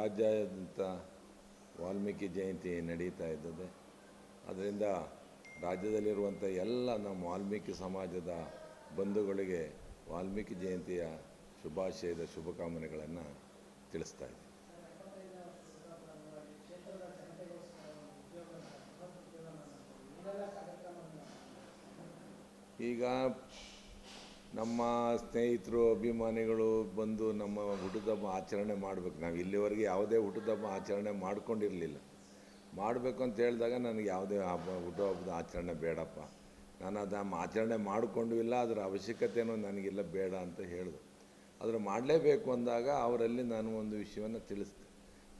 ರಾಜ್ಯಾದ್ಯಂತ ವಾಲ್ಮೀಕಿ ಜಯಂತಿ ನಡೀತಾ ಇದ್ದದೆ ಅದರಿಂದ ರಾಜ್ಯದಲ್ಲಿರುವಂಥ ಎಲ್ಲ ನಮ್ಮ ವಾಲ್ಮೀಕಿ ಸಮಾಜದ ಬಂಧುಗಳಿಗೆ ವಾಲ್ಮೀಕಿ ಜಯಂತಿಯ ಶುಭಾಶಯದ ಶುಭಕಾಮನೆಗಳನ್ನು ತಿಳಿಸ್ತಾ ಇದ್ದೀನಿ. ಈಗ ನಮ್ಮ ಸ್ನೇಹಿತರು, ಅಭಿಮಾನಿಗಳು ಬಂದು ನಮ್ಮ ಹುಟ್ಟುದಬ್ಬ ಆಚರಣೆ ಮಾಡಬೇಕು. ನಾವು ಇಲ್ಲಿವರೆಗೆ ಯಾವುದೇ ಹುಟ್ಟುದಬ್ಬ ಆಚರಣೆ ಮಾಡ್ಕೊಂಡಿರಲಿಲ್ಲ. ಮಾಡಬೇಕು ಅಂತ ಹೇಳಿದಾಗ ನನಗೆ ಯಾವುದೇ ಹಬ್ಬ, ಹುಟ್ಟುಹಬ್ಬದ ಆಚರಣೆ ಬೇಡಪ್ಪ. ನಾನು ಅದನ್ನು ಆಚರಣೆ ಮಾಡಿಕೊಂಡು ಇಲ್ಲ, ಅದರ ಅವಶ್ಯಕತೆಯೂ ನನಗಿಲ್ಲ, ಬೇಡ ಅಂತ ಹೇಳಿದ್ರು ಅದರ ಮಾಡಲೇಬೇಕು ಅಂದಾಗ ಅವರಲ್ಲಿ ನಾನು ಒಂದು ವಿಷಯವನ್ನು ತಿಳಿಸಿದೆ.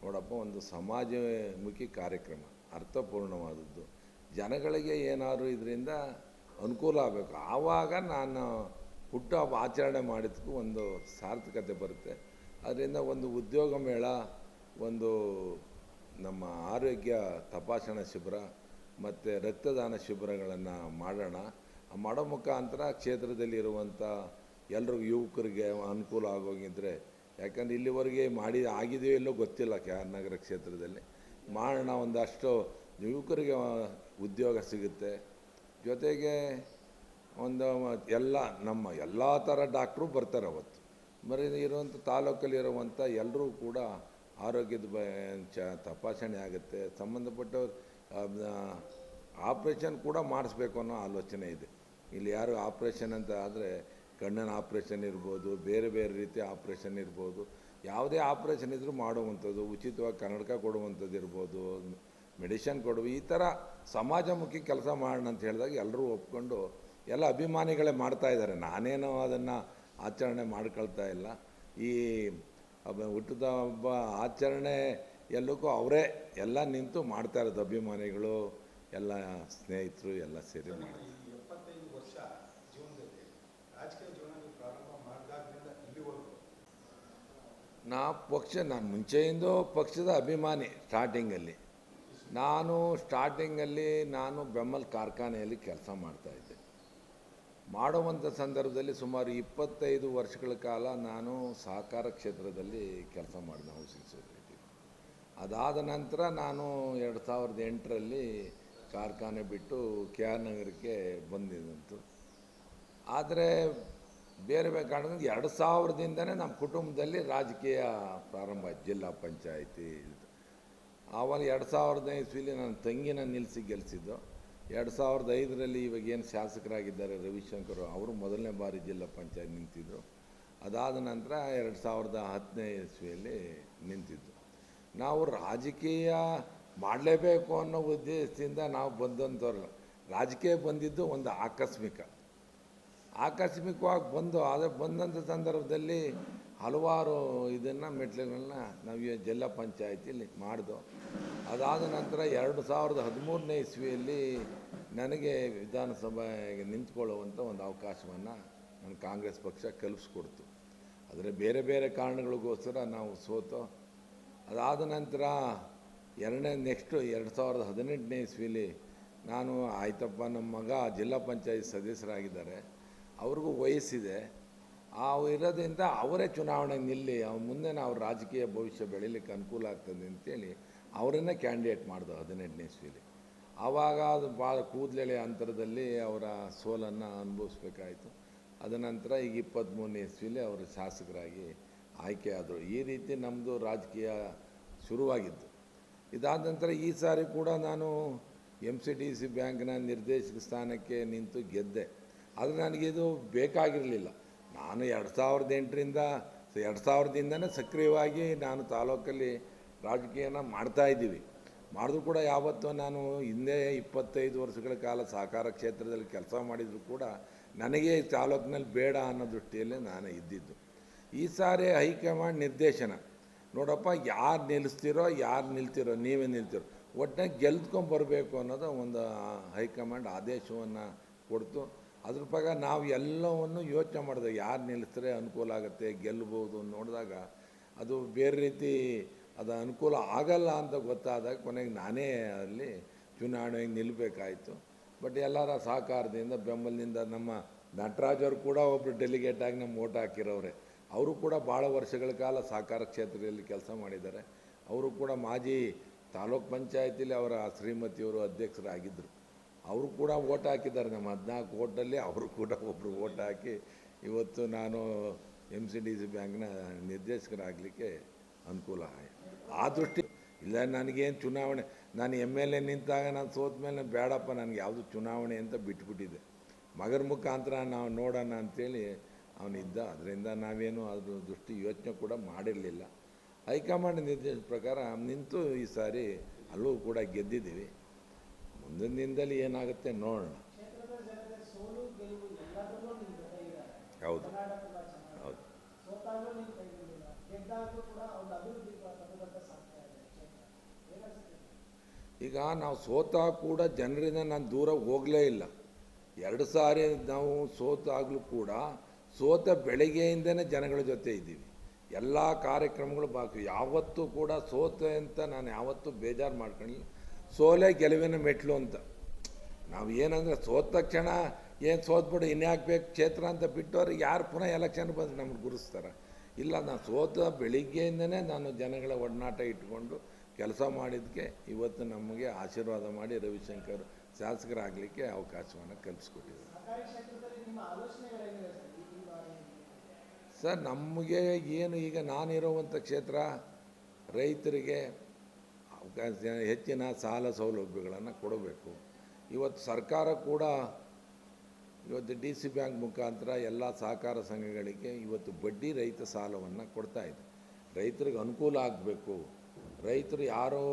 ನೋಡಪ್ಪ, ಒಂದು ಸಮಾಜಮುಖಿ ಕಾರ್ಯಕ್ರಮ, ಅರ್ಥಪೂರ್ಣವಾದದ್ದು. ಜನಗಳಿಗೆ ಏನಾದರೂ ಇದರಿಂದ ಅನುಕೂಲ ಆಗಬೇಕು. ಆವಾಗ ನಾನು ಹುಟ್ಟುಹಬ್ಬ ಆಚರಣೆ ಮಾಡಿದ್ದಕ್ಕೂ ಒಂದು ಸಾರ್ಥಕತೆ ಬರುತ್ತೆ. ಅದರಿಂದ ಒಂದು ಉದ್ಯೋಗ ಮೇಳ, ಒಂದು ನಮ್ಮ ಆರೋಗ್ಯ ತಪಾಸಣಾ ಶಿಬಿರ, ಮತ್ತು ರಕ್ತದಾನ ಶಿಬಿರಗಳನ್ನು ಮಾಡೋಣ. ಮಾಡೋ ಮುಖಾಂತರ ಕ್ಷೇತ್ರದಲ್ಲಿರುವಂಥ ಎಲ್ರಿಗೂ ಯುವಕರಿಗೆ ಅನುಕೂಲ ಆಗೋಗಿದ್ದರೆ ಯಾಕಂದ್ರೆ ಇಲ್ಲಿವರೆಗೆ ಮಾಡಿ ಆಗಿದೆಯೋ ಇಲ್ಲೋ ಗೊತ್ತಿಲ್ಲ ಕೆ ಆರ್ ನಗರ ಕ್ಷೇತ್ರದಲ್ಲಿ. ಮಾಡೋಣ ಒಂದಷ್ಟು, ಯುವಕರಿಗೆ ಉದ್ಯೋಗ ಸಿಗುತ್ತೆ. ಜೊತೆಗೆ ಒಂದು ಎಲ್ಲ ನಮ್ಮ ಎಲ್ಲ ಥರ ಡಾಕ್ಟ್ರು ಬರ್ತಾರೆ ಅವತ್ತು. ಬರೀ ಇರುವಂಥ ತಾಲೂಕಲ್ಲಿರುವಂಥ ಎಲ್ಲರೂ ಕೂಡ ಆರೋಗ್ಯದ ಬ, ಚ, ತಪಾಸಣೆ ಆಗುತ್ತೆ. ಸಂಬಂಧಪಟ್ಟ ಆಪ್ರೇಷನ್ ಕೂಡ ಮಾಡಿಸ್ಬೇಕು ಅನ್ನೋ ಆಲೋಚನೆ ಇದೆ. ಇಲ್ಲಿ ಯಾರು ಆಪ್ರೇಷನ್ ಅಂತ ಆದರೆ ಕಣ್ಣಿನ ಆಪ್ರೇಷನ್ ಇರ್ಬೋದು, ಬೇರೆ ಬೇರೆ ರೀತಿಯ ಆಪ್ರೇಷನ್ ಇರ್ಬೋದು. ಯಾವುದೇ ಆಪ್ರೇಷನ್ ಇದ್ದರೂ ಮಾಡುವಂಥದ್ದು, ಉಚಿತವಾಗಿ ಕನ್ನಡಕ ಕೊಡುವಂಥದ್ದು ಇರ್ಬೋದು ಮೆಡಿಷನ್ ಕೊಡುವ ಈ ಥರ ಸಮಾಜಮುಖಿ ಕೆಲಸ ಮಾಡೋಣ ಅಂತ ಹೇಳಿದಾಗ ಎಲ್ಲರೂ ಒಪ್ಕೊಂಡು ಎಲ್ಲ ಅಭಿಮಾನಿಗಳೇ ಮಾಡ್ತಾ ಇದ್ದಾರೆ. ನಾನೇನೋ ಅದನ್ನು ಆಚರಣೆ ಮಾಡ್ಕೊಳ್ತಾ ಇಲ್ಲ. ಈ ಹುಟ್ಟಿದ ಹಬ್ಬ ಆಚರಣೆ ಎಲ್ಲಕ್ಕೂ ಅವರೇ ಎಲ್ಲ ನಿಂತು ಮಾಡ್ತಾ ಇರೋದು ಅಭಿಮಾನಿಗಳು ಎಲ್ಲ ಸ್ನೇಹಿತರು ಎಲ್ಲ ಸೇರಿ ಮಾಡ್ತಾರೆ. ನಾ ಪಕ್ಷ ನಾನು ಮುಂಚೆಯಿಂದ ಪಕ್ಷದ ಅಭಿಮಾನಿ ಸ್ಟಾರ್ಟಿಂಗಲ್ಲಿ. ನಾನು ಸ್ಟಾರ್ಟಿಂಗಲ್ಲಿ ನಾನು ಬೆಮ್ಮಲ್ ಕಾರ್ಖಾನೆಯಲ್ಲಿ ಕೆಲಸ ಮಾಡ್ತಾಯಿದ್ದೆ ಮಾಡುವಂಥ ಸಂದರ್ಭದಲ್ಲಿ ಸುಮಾರು ಇಪ್ಪತ್ತೈದು ವರ್ಷಗಳ ಕಾಲ ನಾನು ಸಹಕಾರ ಕ್ಷೇತ್ರದಲ್ಲಿ ಕೆಲಸ ಮಾಡಿದೆ ಹೌಸಿಂಗ್ ಸೊಸೈಟಿ ಅದಾದ ನಂತರ ನಾನು ಎರಡು ಸಾವಿರದ ಎಂಟರಲ್ಲಿ ಕಾರ್ಖಾನೆ ಬಿಟ್ಟು ಕೆ ಆರ್ ನಗರಕ್ಕೆ ಬಂದಿದ್ದಂತು. ಆದರೆ ಬೇರೆ ಬೇರೆ ಕಾರಣದಿಂದ ಎರಡು ಸಾವಿರದಿಂದನೇ ನಮ್ಮ ಕುಟುಂಬದಲ್ಲಿ ರಾಜಕೀಯ ಪ್ರಾರಂಭ ಜಿಲ್ಲಾ ಪಂಚಾಯಿತಿ. ಆವಾಗ ಎರಡು ಸಾವಿರದ ಇಸ್ವಿಲಿ ನನ್ನ ತಂಗಿನ ನಿಲ್ಲಿಸಿ ಗೆಲ್ಲಿಸಿದ್ದು ಎರಡು ಸಾವಿರದ ಐದರಲ್ಲಿ ಇವಾಗ ಏನು ಶಾಸಕರಾಗಿದ್ದಾರೆ ರವಿಶಂಕರ್ ಅವರು ಮೊದಲನೇ ಬಾರಿ ಜಿಲ್ಲಾ ಪಂಚಾಯತ್ ನಿಂತಿದ್ದರು ಅದಾದ ನಂತರ ಎರಡು ಸಾವಿರದ ಹತ್ತನೇ ಇಸ್ವಿಯಲ್ಲಿ ನಿಂತಿದ್ದು ನಾವು ರಾಜಕೀಯ ಮಾಡಲೇಬೇಕು ಅನ್ನೋ ಉದ್ದೇಶದಿಂದ ನಾವು ಬಂದಂಥವ್ರಲ್ಲ. ರಾಜಕೀಯ ಬಂದಿದ್ದು ಒಂದು ಆಕಸ್ಮಿಕ. ಆಕಸ್ಮಿಕವಾಗಿ ಬಂದು, ಆದರೆ ಬಂದಂಥ ಸಂದರ್ಭದಲ್ಲಿ ಹಲವಾರು ಇದನ್ನು ಮೆಟ್ಲುಗಳನ್ನ ನಾವು ಜಿಲ್ಲಾ ಪಂಚಾಯತಿಯಲ್ಲಿ ಮಾಡಿದೋ. ಅದಾದ ನಂತರ ಎರಡು ಸಾವಿರದ ಹದಿಮೂರನೇ ಇಸ್ವಿಯಲ್ಲಿ ನನಗೆ ವಿಧಾನಸಭೆಗೆ ನಿಂತ್ಕೊಳ್ಳುವಂಥ ಒಂದು ಅವಕಾಶವನ್ನು ನನ್ನ ಕಾಂಗ್ರೆಸ್ ಪಕ್ಷ ಕಲ್ಪಿಸ್ಕೊಡ್ತು. ಆದರೆ ಬೇರೆ ಬೇರೆ ಕಾರಣಗಳಿಗೋಸ್ಕರ ನಾವು ಸೋತು. ಅದಾದ ನಂತರ ಎರಡನೇ, ನೆಕ್ಸ್ಟು ಎರಡು ಸಾವಿರದ ಹದಿನೆಂಟನೇ ಇಸ್ವಿಲಿ ನಾನು ಆಯ್ತಪ್ಪ, ನಮ್ಮ ಮಗ ಜಿಲ್ಲಾ ಪಂಚಾಯತ್ ಸದಸ್ಯರಾಗಿದ್ದಾರೆ. ಅವ್ರಿಗೂ ವಯಸ್ಸಿದೆ. ಆ ಇರೋದ್ರಿಂದ ಅವರೇ ಚುನಾವಣೆ ನಿಲ್ಲಿ ಅವ್ರ ಮುಂದೆ ನಾವು ರಾಜಕೀಯ ಭವಿಷ್ಯ ಬೆಳೀಲಿಕ್ಕೆ ಅನುಕೂಲ ಆಗ್ತದೆ ಅಂತೇಳಿ ಅವರನ್ನೇ ಕ್ಯಾಂಡಿಡೇಟ್ ಮಾಡಿದ್ರು ಹದಿನೆಂಟನೇ ಇಸ್ವಿಲಿ ಆವಾಗ ಅದು ಭಾಳ ಕೂದಲೆಳೆ ಅಂತರದಲ್ಲಿ ಅವರ ಸೋಲನ್ನು ಅನುಭವಿಸ್ಬೇಕಾಯಿತು. ಅದ ನಂತರ ಈಗ ಇಪ್ಪತ್ತ್ಮೂರನೇ ಇಸ್ವಿಲಿ ಅವರು ಶಾಸಕರಾಗಿ ಆಯ್ಕೆ ಆದರು. ಈ ರೀತಿ ನಮ್ಮದು ರಾಜಕೀಯ ಶುರುವಾಗಿದ್ದು. ಇದಾದ ನಂತರ ಈ ಸಾರಿ ಕೂಡ ನಾನು ಎಂ ಸಿ ಡಿ ಸಿ ಬ್ಯಾಂಕ್ನ ನಿರ್ದೇಶಕ ಸ್ಥಾನಕ್ಕೆ ನಿಂತು ಗೆದ್ದೆ. ಆದರೆ ನನಗಿದು ಬೇಕಾಗಿರಲಿಲ್ಲ. ನಾನು ಎರಡು ಸಾವಿರದ ಎಂಟರಿಂದ ಎರಡು ಸಾವಿರದಿಂದನೇ ಸಕ್ರಿಯವಾಗಿ ನಾನು ತಾಲೂಕಲ್ಲಿ ರಾಜಕೀಯನ ಮಾಡ್ತಾಯಿದ್ದೀವಿ ಮಾಡಿದ್ರು ಕೂಡ ಯಾವತ್ತೂ ನಾನು ಹಿಂದೆ ಇಪ್ಪತ್ತೈದು ವರ್ಷಗಳ ಕಾಲ ಸಹಕಾರ ಕ್ಷೇತ್ರದಲ್ಲಿ ಕೆಲಸ ಮಾಡಿದರೂ ಕೂಡ ನನಗೆ ತಾಲೂಕಿನಲ್ಲಿ ಬೇಡ ಅನ್ನೋ ದೃಷ್ಟಿಯಲ್ಲೇ ನಾನು ಇದ್ದಿದ್ದು. ಈ ಸಾರಿ ಹೈಕಮಾಂಡ್ ನಿರ್ದೇಶನ. ನೋಡಪ್ಪ, ಯಾರು ನಿಲ್ಲಿಸ್ತೀರೋ ಯಾರು ನಿಲ್ತಿರೋ, ನೀವೇ ನಿಲ್ತಿರೋ ಒಟ್ಟಿನಾಗ ಗೆಲ್ತ್ಕೊಂಬರ್ಬೇಕು ಅನ್ನೋದು ಒಂದು ಹೈಕಮಾಂಡ್ ಆದೇಶವನ್ನು ಕೊಡ್ತು. ಅದ್ರ ಪ್ರಕಾರ ನಾವು ಎಲ್ಲವನ್ನು ಯೋಚನೆ ಮಾಡಿದೆ ಯಾರು ನಿಲ್ಲಿಸಿದ್ರೆ ಅನುಕೂಲ ಆಗುತ್ತೆ, ಗೆಲ್ಲಬಹುದು ನೋಡಿದಾಗ ಅದು ಬೇರೆ ರೀತಿ ಅದು ಅನುಕೂಲ ಆಗಲ್ಲ ಅಂತ ಗೊತ್ತಾದಾಗ ಕೊನೆಗೆ ನಾನೇ ಅಲ್ಲಿ ಚುನಾವಣೆಗೆ ನಿಲ್ಲಬೇಕಾಯಿತು ಬಟ್ ಎಲ್ಲರ ಸಹಕಾರದಿಂದ ಬೆಂಬಲದಿಂದ ನಮ್ಮ ನಟರಾಜ್ ಅವರು ಕೂಡ ಒಬ್ಬರು ಡೆಲಿಗೇಟ್ ಆಗಿ ನಮ್ಮ ಓಟ್ ಹಾಕಿರೋರೆ. ಅವರು ಕೂಡ ಭಾಳ ವರ್ಷಗಳ ಕಾಲ ಸಹಕಾರ ಕ್ಷೇತ್ರದಲ್ಲಿ ಕೆಲಸ ಮಾಡಿದ್ದಾರೆ. ಅವರು ಕೂಡ ಮಾಜಿ ತಾಲೂಕ್ ಪಂಚಾಯತಿಲಿ ಅವರ ಶ್ರೀಮತಿಯವರು ಅಧ್ಯಕ್ಷರಾಗಿದ್ದರು ಅವರು ಕೂಡ ಓಟ್ ಹಾಕಿದ್ದಾರೆ, ನಮ್ಮ ಹದಿನಾಲ್ಕು ಓಟಲ್ಲಿ ಅವರು ಕೂಡ ಒಬ್ಬರು ಓಟ್ ಹಾಕಿ ಇವತ್ತು ನಾನು ಎಂ ಸಿ ಡಿ ಸಿ ಬ್ಯಾಂಕ್ನ ನಿರ್ದೇಶಕರಾಗಲಿಕ್ಕೆ ಅನುಕೂಲ ಆಯ್ತು. ಆ ದೃಷ್ಟಿ, ಇಲ್ಲ, ನನಗೇನು ಚುನಾವಣೆ, ನಾನು ಎಂ ಎಲ್ ಎ ನಿಂತಾಗ ನಾನು ಸೋತ ಮೇಲೆ ಬೇಡಪ್ಪ, ನನಗೆ ಯಾವುದು ಚುನಾವಣೆ ಅಂತ ಬಿಟ್ಬಿಟ್ಟಿದೆ ಮಗರ ಮುಖಾಂತರ ನಾವು ನೋಡೋಣ ಅಂಥೇಳಿ ಅವನಿದ್ದ ಅದರಿಂದ ನಾವೇನು ಅದ್ರ ದೃಷ್ಟಿ ಯೋಚನೆ ಕೂಡ ಮಾಡಿರಲಿಲ್ಲ. ಹೈಕಮಾಂಡ್ ನಿರ್ದೇಶನ ಪ್ರಕಾರ ನಿಂತು ಈ ಸಾರಿ ಅಲ್ಲೂ ಕೂಡ ಗೆದ್ದಿದ್ದೀವಿ. ಮುಂದಿನ ದಿನದಲ್ಲಿ ಏನಾಗುತ್ತೆ ನೋಡೋಣ. ಹೌದು. ಹೌದು. ಈಗ ನಾವು ಸೋತ ಕೂಡ ಜನರಿಂದ ನಾನು ದೂರ ಹೋಗಲೇ ಇಲ್ಲ. ಎರಡು ಸಾರಿ ನಾವು ಸೋತಾಗಲೂ ಕೂಡ ಸೋತ ಬೆಳಗ್ಗೆಯಿಂದನೇ ಜನಗಳ ಜೊತೆ ಇದ್ದೀವಿ. ಎಲ್ಲ ಕಾರ್ಯಕ್ರಮಗಳು ಬಾಕಿ. ಯಾವತ್ತೂ ಕೂಡ ಸೋತೆ ಅಂತ ನಾನು ಯಾವತ್ತೂ ಬೇಜಾರು ಮಾಡ್ಕೊಂಡಿಲ್ಲ. ಸೋಲೆ ಗೆಲುವಿನ ಮೆಟ್ಲು ಅಂತ. ನಾವು ಏನಂದರೆ ಸೋತ ತಕ್ಷಣ ಏನು ಸೋತ್ಬಿಡು ಇನ್ಯಾಕೆ ಬೇಕು, ಕ್ಷೇತ್ರ ಅಂತ ಬಿಟ್ಟವ್ರಿಗೆ ಯಾರು ಪುನಃ ಎಲೆಕ್ಷನ್ ಬಂದು ನಮ್ಗೆ ಗುರುಸ್ತಾರೆ. ಇಲ್ಲ, ನಾನು ಸೋತ ಬೆಳಿಗ್ಗೆಯಿಂದನೇ ನಾನು ಜನಗಳ ಒಡನಾಟ ಇಟ್ಕೊಂಡು ಕೆಲಸ ಮಾಡಿದ್ದಕ್ಕೆ ಇವತ್ತು ನಮಗೆ ಆಶೀರ್ವಾದ ಮಾಡಿ ರವಿಶಂಕರ್ ಶಾಸಕರಾಗಲಿಕ್ಕೆ ಅವಕಾಶವನ್ನು ಕಲ್ಪಿಸ್ಕೊಟ್ಟಿದ್ದಾರೆ. ಸರ್, ನಮಗೆ ಏನು ಈಗ ನಾನಿರುವಂಥ ಕ್ಷೇತ್ರ ರೈತರಿಗೆ ಹೆಚ್ಚಿನ ಸಾಲ ಸೌಲಭ್ಯಗಳನ್ನು ಕೊಡಬೇಕು. ಇವತ್ತು ಸರ್ಕಾರ ಕೂಡ ಇವತ್ತು ಡಿ ಸಿ ಬ್ಯಾಂಕ್ ಮುಖಾಂತರ ಎಲ್ಲ ಸಹಕಾರ ಸಂಘಗಳಿಗೆ ಇವತ್ತು ಬಡ್ಡಿ ರಹಿತ ಸಾಲವನ್ನು ಕೊಡ್ತಾ ಇದೆ. ರೈತರಿಗೆ ಅನುಕೂಲ ಆಗಬೇಕು. ರೈತರು ಯಾರೋ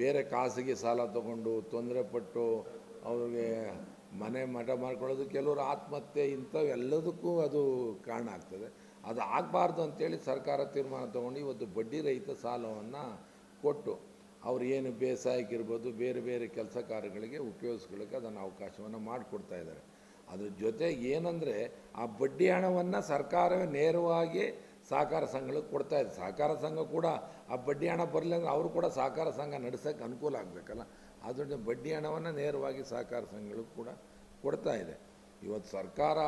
ಬೇರೆ ಖಾಸಗಿ ಸಾಲ ತಗೊಂಡು ತೊಂದರೆ ಪಟ್ಟು ಅವ್ರಿಗೆ ಮನೆ ಮಠ ಮಾಡ್ಕೊಳ್ಳೋದು ಕೆಲವರು ಆತ್ಮಹತ್ಯೆ ಇಂಥವು ಎಲ್ಲದಕ್ಕೂ ಅದು ಕಾರಣ ಆಗ್ತದೆ. ಅದು ಆಗಬಾರ್ದು ಅಂತೇಳಿ ಸರ್ಕಾರ ತೀರ್ಮಾನ ತಗೊಂಡು ಇವತ್ತು ಬಡ್ಡಿ ರಹಿತ ಸಾಲವನ್ನು ಕೊಟ್ಟು ಅವ್ರು ಏನು ಬೇಸಾಯಕ್ಕಿರ್ಬೋದು, ಬೇರೆ ಬೇರೆ ಕೆಲಸ ಕಾರ್ಯಗಳಿಗೆ ಉಪಯೋಗಿಸ್ಕೊಳ್ಳೋಕೆ ಅದನ್ನು ಅವಕಾಶವನ್ನು ಮಾಡಿಕೊಡ್ತಾ ಇದ್ದಾರೆ. ಅದ್ರ ಜೊತೆ ಏನಂದರೆ, ಆ ಬಡ್ಡಿ ಹಣವನ್ನು ಸರ್ಕಾರವೇ ನೇರವಾಗಿ ಸಹಕಾರ ಸಂಘಗಳಿಗೆ ಕೊಡ್ತಾ ಇದೆ. ಸಹಕಾರ ಸಂಘ ಕೂಡ ಆ ಬಡ್ಡಿ ಹಣ ಬರಲಿ ಅಂದರೆ ಅವರು ಕೂಡ ಸಹಕಾರ ಸಂಘ ನಡೆಸೋಕ್ಕೆ ಅನುಕೂಲ ಆಗಬೇಕಲ್ಲ? ಅದರಿಂದ ಬಡ್ಡಿ ಹಣವನ್ನು ನೇರವಾಗಿ ಸಹಕಾರ ಸಂಘಗಳಿಗೆ ಕೂಡ ಕೊಡ್ತಾ ಇದೆ. ಇವತ್ತು ಸರ್ಕಾರ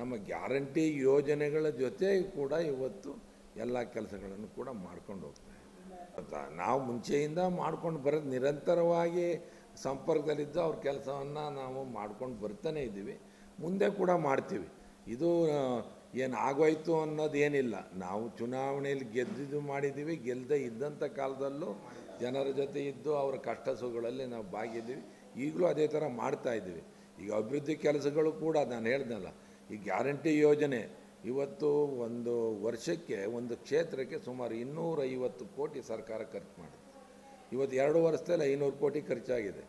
ನಮ್ಮ ಗ್ಯಾರಂಟಿ ಯೋಜನೆಗಳ ಜೊತೆ ಕೂಡ ಇವತ್ತು ಎಲ್ಲ ಕೆಲಸಗಳನ್ನು ಕೂಡ ಮಾಡ್ಕೊಂಡು ಹೋಗ್ತಾ ಇದೆ. ಗೊತ್ತಾ? ನಾವು ಮುಂಚೆಯಿಂದ ಮಾಡ್ಕೊಂಡು ಬರೋದು ನಿರಂತರವಾಗಿ ಸಂಪರ್ಕದಲ್ಲಿದ್ದು ಅವ್ರ ಕೆಲಸವನ್ನು ನಾವು ಮಾಡ್ಕೊಂಡು ಬರ್ತಾನೆ ಇದ್ದೀವಿ. ಮುಂದೆ ಕೂಡ ಮಾಡ್ತೀವಿ. ಇದು ಏನು ಆಗೋಯ್ತು ಅನ್ನೋದೇನಿಲ್ಲ ನಾವು ಚುನಾವಣೆಯಲ್ಲಿ ಗೆದ್ದಿದ್ದು ಮಾಡಿದ್ದೀವಿ. ಗೆಲ್ಲದೆ ಇದ್ದಂಥ ಕಾಲದಲ್ಲೂ ಜನರ ಜೊತೆ ಇದ್ದು ಅವರ ಕಷ್ಟ ಸುಖಗಳಲ್ಲಿ ನಾವು ಭಾಗಿದ್ದೀವಿ. ಈಗಲೂ ಅದೇ ಥರ ಮಾಡ್ತಾ ಇದ್ದೀವಿ. ಈಗ ಅಭಿವೃದ್ಧಿ ಕೆಲಸಗಳು ಕೂಡ ನಾನು ಹೇಳ್ದಲ್ಲ ಈ ಗ್ಯಾರಂಟಿ ಯೋಜನೆ ಇವತ್ತು ಒಂದು ವರ್ಷಕ್ಕೆ, ಒಂದು ಕ್ಷೇತ್ರಕ್ಕೆ ಸುಮಾರು ಇನ್ನೂರೈವತ್ತು ಕೋಟಿ ಸರ್ಕಾರ ಖರ್ಚು ಮಾಡುತ್ತೆ ಇವತ್ತು ಎರಡು ವರ್ಷದಲ್ಲಿ ಐನೂರು ಕೋಟಿ ಖರ್ಚಾಗಿದೆ.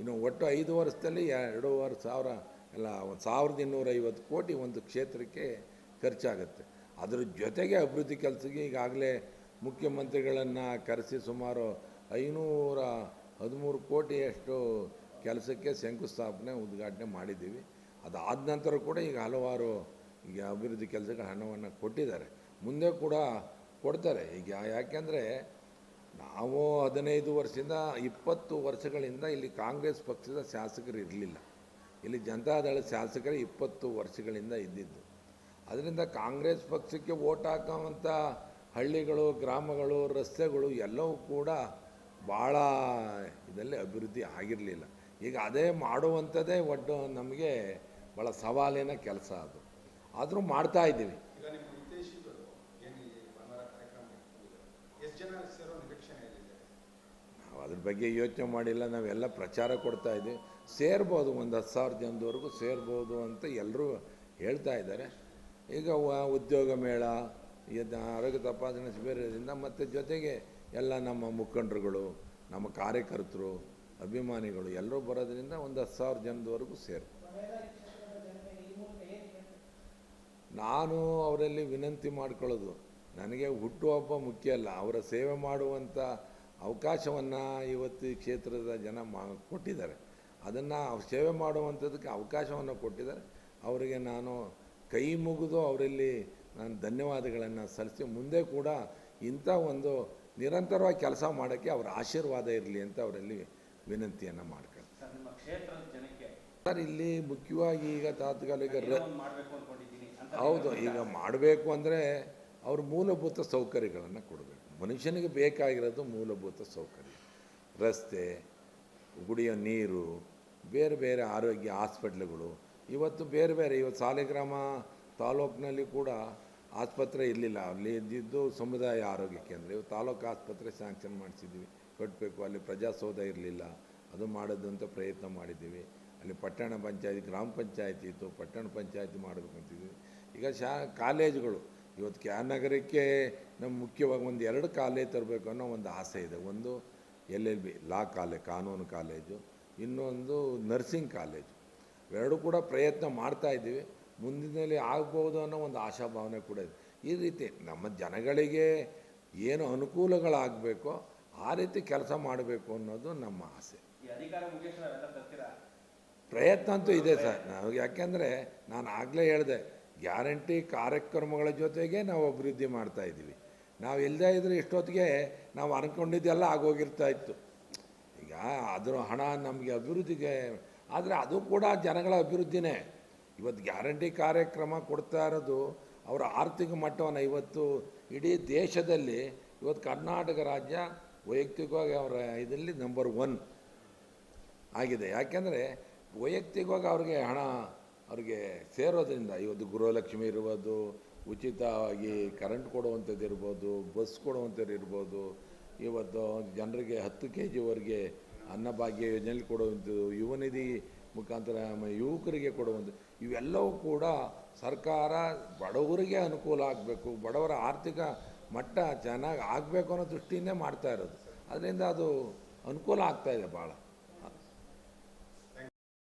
ಇನ್ನು ಒಟ್ಟು ಐದು ವರ್ಷದಲ್ಲಿ ಎರಡೂವರೆ ಸಾವಿರ ಎಲ್ಲ ಒಂದು ಸಾವಿರದ ಇನ್ನೂರೈವತ್ತು ಕೋಟಿ ಒಂದು ಕ್ಷೇತ್ರಕ್ಕೆ ಖರ್ಚಾಗುತ್ತೆ. ಅದರ ಜೊತೆಗೆ ಅಭಿವೃದ್ಧಿ ಕೆಲಸಕ್ಕೆ ಈಗಾಗಲೇ ಮುಖ್ಯಮಂತ್ರಿಗಳನ್ನು ಕರೆಸಿ ಸುಮಾರು ಐನೂರ ಹದಿಮೂರು ಕೋಟಿಯಷ್ಟು ಕೆಲಸಕ್ಕೆ ಶಂಕುಸ್ಥಾಪನೆ, ಉದ್ಘಾಟನೆ ಮಾಡಿದ್ದೀವಿ. ಅದಾದ ನಂತರ ಕೂಡ ಈಗ ಹಲವಾರು ಈಗ ಅಭಿವೃದ್ಧಿ ಕೆಲಸಕ್ಕೆ ಹಣವನ್ನು ಕೊಟ್ಟಿದ್ದಾರೆ. ಮುಂದೆ ಕೂಡ ಕೊಡ್ತಾರೆ. ಈಗ ಯಾಕೆಂದರೆ ನಾವು ಹದಿನೈದು ವರ್ಷದಿಂದ ಇಪ್ಪತ್ತು ವರ್ಷಗಳಿಂದ ಇಲ್ಲಿ ಕಾಂಗ್ರೆಸ್ ಪಕ್ಷದ ಶಾಸಕರು ಇರಲಿಲ್ಲ. ಇಲ್ಲಿ ಜನತಾದಳ ಶಾಸಕರು ಇಪ್ಪತ್ತು ವರ್ಷಗಳಿಂದ ಇದ್ದಿದ್ದು. ಅದರಿಂದ ಕಾಂಗ್ರೆಸ್ ಪಕ್ಷಕ್ಕೆ ಓಟ್ ಹಾಕೋವಂಥ ಹಳ್ಳಿಗಳು, ಗ್ರಾಮಗಳು, ರಸ್ತೆಗಳು ಎಲ್ಲವೂ ಕೂಡ ಭಾಳ ಇದರಲ್ಲಿ ಅಭಿವೃದ್ಧಿ ಆಗಿರಲಿಲ್ಲ. ಈಗ ಅದೇ ಮಾಡುವಂಥದ್ದೇ ಒಟ್ಟು ನಮಗೆ ಭಾಳ ಸವಾಲಿನ ಕೆಲಸ ಅದು. ಆದರೂ ಮಾಡ್ತಾ ಇದ್ದೀವಿ. ನಾವು ಅದ್ರ ಬಗ್ಗೆ ಯೋಚನೆ ಮಾಡಿಲ್ಲ ನಾವೆಲ್ಲ ಪ್ರಚಾರ ಕೊಡ್ತಾ ಇದ್ದೀವಿ. ಸೇರ್ಬೋದು ಒಂದು ಹತ್ತು ಸಾವಿರ ಜನದವರೆಗೂ ಸೇರ್ಬೋದು ಅಂತ ಎಲ್ಲರೂ ಹೇಳ್ತಾ ಇದ್ದಾರೆ. ಈಗ ಉದ್ಯೋಗ ಮೇಳ ಇದು ಆರೋಗ್ಯ ತಪಾಸಣೆ ಶಿಬಿರದಿಂದ ಮತ್ತು ಜೊತೆಗೆ ಎಲ್ಲ ನಮ್ಮ ಮುಖಂಡರುಗಳು ನಮ್ಮ ಕಾರ್ಯಕರ್ತರು ಅಭಿಮಾನಿಗಳು ಎಲ್ಲರೂ ಬರೋದ್ರಿಂದ ಒಂದು ಹತ್ತು ಸಾವಿರ ಜನದವರೆಗೂ ಸೇರ್ ಕೊನೆಯದಾಗಿ ಕ್ಷೇತ್ರದ ಜನತೆಗೆ ಈ ಮೂಲಕ ಏನು ಹೇಳ್ತೀರಿ ನಾನು ಅವರಲ್ಲಿ ವಿನಂತಿ ಮಾಡ್ಕೊಳ್ಳೋದು. ನನಗೆ ಹುಟ್ಟುಹಬ್ಬ ಮುಖ್ಯ ಅಲ್ಲ. ಅವರ ಸೇವೆ ಮಾಡುವಂಥ ಅವಕಾಶವನ್ನು ಇವತ್ತು ಈ ಕ್ಷೇತ್ರದ ಜನ ಮಾ ಕೊಟ್ಟಿದ್ದಾರೆ. ಅದನ್ನು ಸೇವೆ ಮಾಡುವಂಥದ್ದಕ್ಕೆ ಅವಕಾಶವನ್ನು ಕೊಟ್ಟಿದ್ದಾರೆ. ಅವರಿಗೆ ನಾನು ಕೈ ಮುಗಿದು ಅವರಲ್ಲಿ ನಾನು ಧನ್ಯವಾದಗಳನ್ನು ಸಲ್ಲಿಸಿ ಮುಂದೆ ಕೂಡ ಇಂಥ ಒಂದು ನಿರಂತರವಾಗಿ ಕೆಲಸ ಮಾಡೋಕ್ಕೆ ಅವರ ಆಶೀರ್ವಾದ ಇರಲಿ ಅಂತ ಅವರಲ್ಲಿ ವಿನಂತಿಯನ್ನು ಮಾಡ್ಕೊಳ್ತಾರೆ ಸರ್ ಇಲ್ಲಿ ಮುಖ್ಯವಾಗಿ ಈಗ ತಾತ್ಕಾಲಿಕ ರ ಹೌದು, ಈಗ ಮಾಡಬೇಕು ಅಂದರೆ ಅವ್ರ ಮೂಲಭೂತ ಸೌಕರ್ಯಗಳನ್ನು ಕೊಡಬೇಕು. ಮನುಷ್ಯನಿಗೆ ಬೇಕಾಗಿರೋದು ಮೂಲಭೂತ ಸೌಕರ್ಯ. ರಸ್ತೆ ಕುಡಿಯೋ ನೀರು, ಬೇರೆ ಬೇರೆ ಆರೋಗ್ಯ ಹಾಸ್ಪಿಟ್ಲ್ಗಳು. ಇವತ್ತು ಬೇರೆ ಬೇರೆ, ಇವತ್ತು ಸಾಲಿಗ್ರಾಮ ತಾಲೂಕಿನಲ್ಲಿ ಕೂಡ ಆಸ್ಪತ್ರೆ ಇರಲಿಲ್ಲ. ಅಲ್ಲಿ ಇದ್ದಿದ್ದು ಸಮುದಾಯ ಆರೋಗ್ಯ ಕೇಂದ್ರ. ಇವತ್ತು ತಾಲೂಕು ಆಸ್ಪತ್ರೆ ಸ್ಯಾಂಕ್ಷನ್ ಮಾಡಿಸಿದ್ವಿ. ಕಟ್ಟಬೇಕು, ಅಲ್ಲಿ ಪ್ರಜಾಸೌಧ ಇರಲಿಲ್ಲ. ಅದು ಮಾಡೋದಂತ ಪ್ರಯತ್ನ ಮಾಡಿದ್ದೀವಿ. ಅಲ್ಲಿ ಪಟ್ಟಣ ಪಂಚಾಯತಿ, ಗ್ರಾಮ ಪಂಚಾಯತಿ ಇತ್ತು. ಪಟ್ಟಣ ಪಂಚಾಯತಿ ಮಾಡಬೇಕಂತಿದ್ವಿ. ಈಗ ಶಾ ಕಾಲೇಜುಗಳು ಇವತ್ತು ಕ್ಯಾ ನಗರಕ್ಕೆ ನಮ್ಮ ಮುಖ್ಯವಾಗಿ ಒಂದು ಎರಡು ಕಾಲೇಜ್ ತರಬೇಕು ಅನ್ನೋ ಒಂದು ಆಸೆ ಇದೆ. ಒಂದು ಎಲ್ ಎಲ್ ಬಿ ಲಾ ಕಾಲೇ ಕಾನೂನು ಕಾಲೇಜು ಇನ್ನೊಂದು ನರ್ಸಿಂಗ್ ಕಾಲೇಜು. ಎರಡು ಕೂಡ ಪ್ರಯತ್ನ ಮಾಡ್ತಾ ಇದ್ದೀವಿ. ಮುಂದಿನಲ್ಲಿ ಆಗ್ಬೋದು ಅನ್ನೋ ಒಂದು ಆಶಾಭಾವನೆ ಕೂಡ ಇದೆ. ಈ ರೀತಿ ನಮ್ಮ ಜನಗಳಿಗೆ ಏನು ಅನುಕೂಲಗಳಾಗಬೇಕೋ ಆ ರೀತಿ ಕೆಲಸ ಮಾಡಬೇಕು ಅನ್ನೋದು ನಮ್ಮ ಆಸೆ. ಪ್ರಯತ್ನ ಅಂತೂ ಇದೆ ಸರ್. ನಾವು ಯಾಕೆಂದರೆ ನಾನು ಆಗಲೇ ಹೇಳಿದೆ ಗ್ಯಾರಂಟಿ ಕಾರ್ಯಕ್ರಮಗಳ ಜೊತೆಗೆ ನಾವು ಅಭಿವೃದ್ಧಿ ಮಾಡ್ತಾ ಇದ್ದೀವಿ. ನಾವು ಇಲ್ಲದೇ ಇದ್ರೆ ಇಷ್ಟೊತ್ತಿಗೆ ನಾವು ಅನ್ಕೊಂಡಿದ್ದೆಲ್ಲ ಆಗೋಗಿರ್ತಾ ಇತ್ತು. ಈಗ ಅದರ ಹಣ ನಮಗೆ ಅಭಿವೃದ್ಧಿಗೆ, ಆದರೆ ಅದು ಕೂಡ ಜನಗಳ ಅಭಿವೃದ್ಧಿನೇ. ಇವತ್ತು ಗ್ಯಾರಂಟಿ ಕಾರ್ಯಕ್ರಮ ಕೊಡ್ತಾ ಇರೋದು ಅವರ ಆರ್ಥಿಕ ಮಟ್ಟವನ್ನು ಇವತ್ತು ಇಡೀ ದೇಶದಲ್ಲಿ, ಇವತ್ತು ಕರ್ನಾಟಕ ರಾಜ್ಯ ವೈಯಕ್ತಿಕವಾಗಿ ಅವರ ಇದರಲ್ಲಿ ನಂಬರ್ ಒನ್ ಆಗಿದೆ. ಯಾಕೆಂದರೆ ವೈಯಕ್ತಿಕವಾಗಿ ಅವ್ರಿಗೆ ಹಣ ಅವ್ರಿಗೆ ಸೇರೋದ್ರಿಂದ, ಇವತ್ತು ಗೃಹಲಕ್ಷ್ಮಿ ಇರ್ಬೋದು, ಉಚಿತವಾಗಿ ಕರೆಂಟ್ ಕೊಡುವಂಥದ್ದು ಇರ್ಬೋದು ಬಸ್ ಕೊಡುವಂಥದ್ದು ಇರ್ಬೋದು, ಇವತ್ತು ಜನರಿಗೆ ಹತ್ತು ಕೆ ಜಿವರೆಗೆ ಅನ್ನಭಾಗ್ಯ ಯೋಜನೆಯಲ್ಲಿ ಕೊಡುವಂಥದ್ದು ಯುವನಿಧಿ ಮುಖಾಂತರ ಯುವಕರಿಗೆ ಕೊಡುವಂಥದ್ದು, ಇವೆಲ್ಲವೂ ಕೂಡ ಸರ್ಕಾರ ಬಡವರಿಗೆ ಅನುಕೂಲ ಆಗಬೇಕು, ಬಡವರ ಆರ್ಥಿಕ ಮಟ್ಟ ಚೆನ್ನಾಗಿ ಆಗಬೇಕು ಅನ್ನೋ ದೃಷ್ಟಿಯಿಂದ ಮಾಡ್ತಾ ಇರೋದು. ಅದರಿಂದ ಅದು ಅನುಕೂಲ ಆಗ್ತಾಯಿದೆ ಭಾಳ.